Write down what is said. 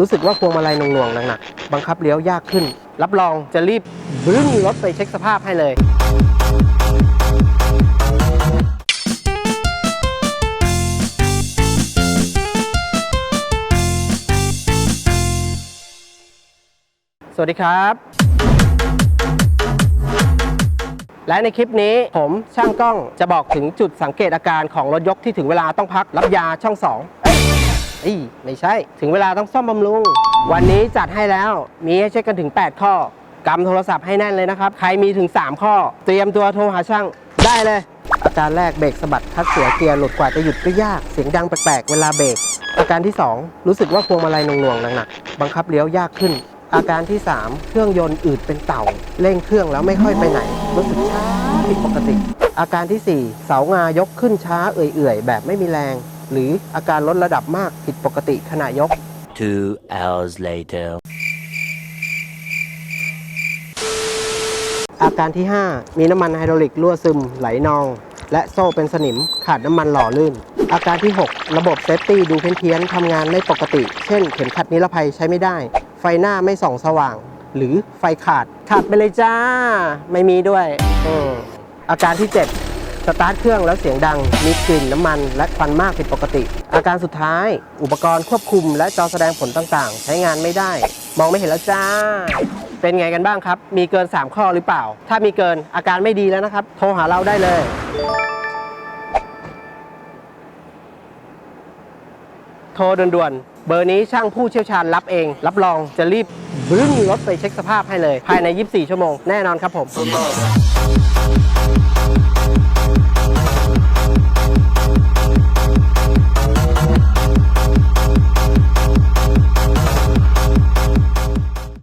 รู้สึกว่าพวงมาลัยหน่วงๆหนักๆบังคับเลี้ยวยากขึ้น รับรองจะรีบบึ้นรถไปเช็คสภาพให้เลย สวัสดีครับ และในคลิปนี้ผมช่างกล้องจะบอกถึงจุดสังเกตอาการของรถยกที่ถึงเวลาต้องพักรับยาช่อง 2 อ้ยเอ้ยไม่ใช่ ถึงเวลาต้องซ่อมบำรุง วันนี้จัดให้แล้ว มีให้เช็คกันถึง 8 ข้อกำโทรศัพท์ให้แน่นเลยนะครับ ใครมีถึง 3 ข้อ เตรียมตัวโทรหาช่างได้เลย อาการแรกเบรกสะบัดคัดเสียเกียร์หลุดกว่าจะหยุดก็ยาก เสียงดังแปลกๆ เวลาเบรก อาการที่ 2 รู้สึกว่าพวงมาลัยหน่วงๆหนักๆ บังคับเลี้ยวยากขึ้น อาการที่ 3 เครื่องยนต์อืดเป็นเต่า เร่งเครื่องแล้วไม่ค่อยไปไหน รู้สึกช้าผิดปกติ อาการที่ 4 เสางายกขึ้นช้าเอื่อยๆ แบบไม่มีแรง หรืออาการลดระดับมากผิดปกติขณะยก Two hours later. อาการที่ 5 มีน้ำมันไฮดรอลิกรั่วซึมไหลนอง และโซ่เป็นสนิมขาดน้ำมันหล่อลื่น อาการที่ 6 ระบบเซฟตี้ดูเพี้ยนๆทำงานไม่ปกติ เช่น เข็มขัดนิรภัยใช้ไม่ได้ ไฟหน้าไม่ส่องสว่าง หรือไฟขาด ขาดไปเลยจ้า ไม่มีด้วยอืมอาการที่ 7 สตาร์ทเครื่องแล้วเสียงดัง มีกลิ่นน้ำมัน และควันมากผิดปกติ อาการสุดท้าย อุปกรณ์ควบคุมและจอแสดงผลต่างๆ ใช้งานไม่ได้ มองไม่เห็นแล้วจ้า เป็นไงกันบ้างครับ มีเกิน 3 ข้อหรือเปล่า ถ้ามีเกินอาการไม่ดีแล้วนะครับ โทรหาเราได้เลยโทรด่วนๆ เบอร์นี้ช่างผู้เชี่ยวชาญรับเอง รับรองจะรีบบึ้นรถไปเช็คสภาพให้เลย ภายใน 24 ชั่วโมง แน่นอนครับผม